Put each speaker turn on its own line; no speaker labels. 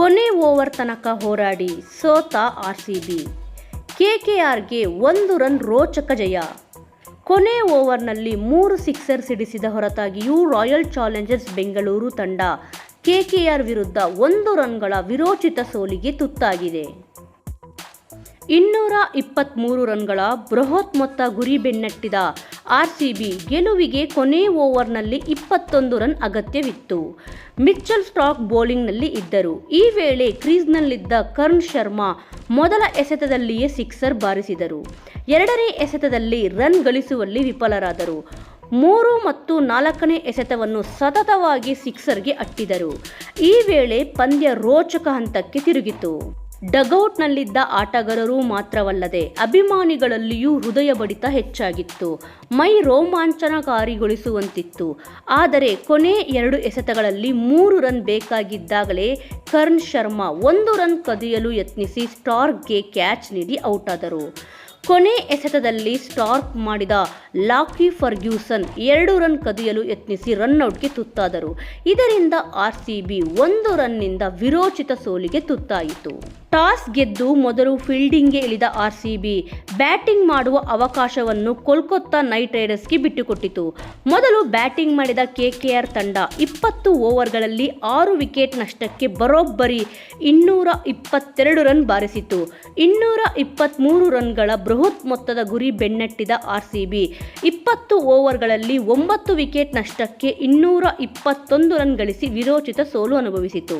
ಕೊನೆ ಓವರ್ ತನಕ ಹೋರಾಡಿ ಸೋತ ಆರ್ ಸಿ ಬಿ ಕೆಕೆಆರ್ಗೆ ಒಂದು ರನ್ ರೋಚಕ ಜಯ. ಕೊನೆ ಓವರ್ನಲ್ಲಿ ಮೂರು ಸಿಕ್ಸರ್ ಸಿಡಿಸಿದ ಹೊರತಾಗಿಯೂ ರಾಯಲ್ ಚಾಲೆಂಜರ್ಸ್ ಬೆಂಗಳೂರು ತಂಡ ಕೆಕೆಆರ್ ವಿರುದ್ಧ ಒಂದು ರನ್ಗಳ ವಿರೋಚಿತ ಸೋಲಿಗೆ ತುತ್ತಾಗಿದೆ. ಇನ್ನೂರ ಇಪ್ಪತ್ತ್ಮೂರು ರನ್ಗಳ ಬೃಹತ್ ಮೊತ್ತ ಗುರಿ ಬೆನ್ನಟ್ಟಿದ ಆರ್ಸಿಬಿ ಗೆಲುವಿಗೆ ಕೊನೆ ಓವರ್ನಲ್ಲಿ ಇಪ್ಪತ್ತೊಂದು ರನ್ ಅಗತ್ಯವಿತ್ತು. ಮಿಚ್ಚಲ್ ಸ್ಟಾಕ್ ಬೌಲಿಂಗ್ನಲ್ಲಿ ಇದ್ದರು. ಈ ವೇಳೆ ಕ್ರೀಸ್ನಲ್ಲಿದ್ದ ಕರ್ಣ್ ಶರ್ಮಾ ಮೊದಲ ಎಸೆತದಲ್ಲಿಯೇ ಸಿಕ್ಸರ್ ಬಾರಿಸಿದರು. ಎರಡನೇ ಎಸೆತದಲ್ಲಿ ರನ್ ಗಳಿಸುವಲ್ಲಿ ವಿಫಲರಾದರು. ಮೂರು ಮತ್ತು ನಾಲ್ಕನೇ ಎಸೆತವನ್ನು ಸತತವಾಗಿ ಸಿಕ್ಸರ್ಗೆ ಅಟ್ಟಿದರು. ಈ ವೇಳೆ ಪಂದ್ಯ ರೋಚಕ ಹಂತಕ್ಕೆ ತಿರುಗಿತು. ಡಗೌಟ್ನಲ್ಲಿದ್ದ ಆಟಗಾರರು ಮಾತ್ರವಲ್ಲದೆ ಅಭಿಮಾನಿಗಳಲ್ಲಿಯೂ ಹೃದಯ ಬಡಿತ ಹೆಚ್ಚಾಗಿತ್ತು. ಮೈ ರೋಮಾಂಚನಕಾರಿಗೊಳಿಸುವಂತಿತ್ತು. ಆದರೆ ಕೊನೆ ಎರಡು ಎಸೆತಗಳಲ್ಲಿ ಮೂರು ರನ್ ಬೇಕಾಗಿದ್ದಾಗಲೇ ಕರ್ಣ್ ಶರ್ಮಾ ಒಂದು ರನ್ ಕದಿಯಲು ಯತ್ನಿಸಿ ಸ್ಟಾರ್ಕ್ಗೆ ಕ್ಯಾಚ್ ನೀಡಿ ಔಟಾದರು. ಕೊನೆ ಎಸೆತದಲ್ಲಿ ಸ್ಟಾರ್ಕ್ ಮಾಡಿದ ಲಾಕಿ ಫರ್ಗ್ಯೂಸನ್ ಎರಡು ರನ್ ಕದಿಯಲು ಯತ್ನಿಸಿ ರನ್ಔಟ್ಗೆ ತುತ್ತಾದರು. ಇದರಿಂದ ಆರ್ ಸಿ ಬಿ ಒಂದು ರನ್ನಿಂದ ವಿರೋಚಿತ ಸೋಲಿಗೆ ತುತ್ತಾಯಿತು. ಟಾಸ್ ಗೆದ್ದು ಮೊದಲು ಫೀಲ್ಡಿಂಗ್ಗೆ ಇಳಿದ ಆರ್ಸಿಬಿ. ಬ್ಯಾಟಿಂಗ್ ಮಾಡುವ ಅವಕಾಶವನ್ನು ಕೋಲ್ಕತ್ತಾ ನೈಟ್ ರೈಡರ್ಸ್ಗೆ ಬಿಟ್ಟುಕೊಟ್ಟಿತು. ಮೊದಲು ಬ್ಯಾಟಿಂಗ್ ಮಾಡಿದ ಕೆಕೆಆರ್ ತಂಡ ಇಪ್ಪತ್ತು ಓವರ್ಗಳಲ್ಲಿ ಆರು ವಿಕೆಟ್ ನಷ್ಟಕ್ಕೆ ಬರೋಬ್ಬರಿ ಇನ್ನೂರ ಇಪ್ಪತ್ತೆರಡು ರನ್ ಬಾರಿಸಿತು ಇನ್ನೂರ ಇಪ್ಪತ್ತ್ಮೂರು ರನ್ಗಳ ಬೃಹತ್ ಮೊತ್ತದ ಗುರಿ ಬೆನ್ನಟ್ಟಿದ ಬಿ ಇಪ್ಪತ್ತು ಓವರ್ಗಳಲ್ಲಿ ಒಂಬತ್ತು ವಿಕೆಟ್ ನಷ್ಟಕ್ಕೆ ಇನ್ನೂರ ಇಪ್ಪತ್ತೊಂದು ರನ್ ಗಳಿಸಿ ವಿರೋಚಿತ ಸೋಲು ಅನುಭವಿಸಿತು.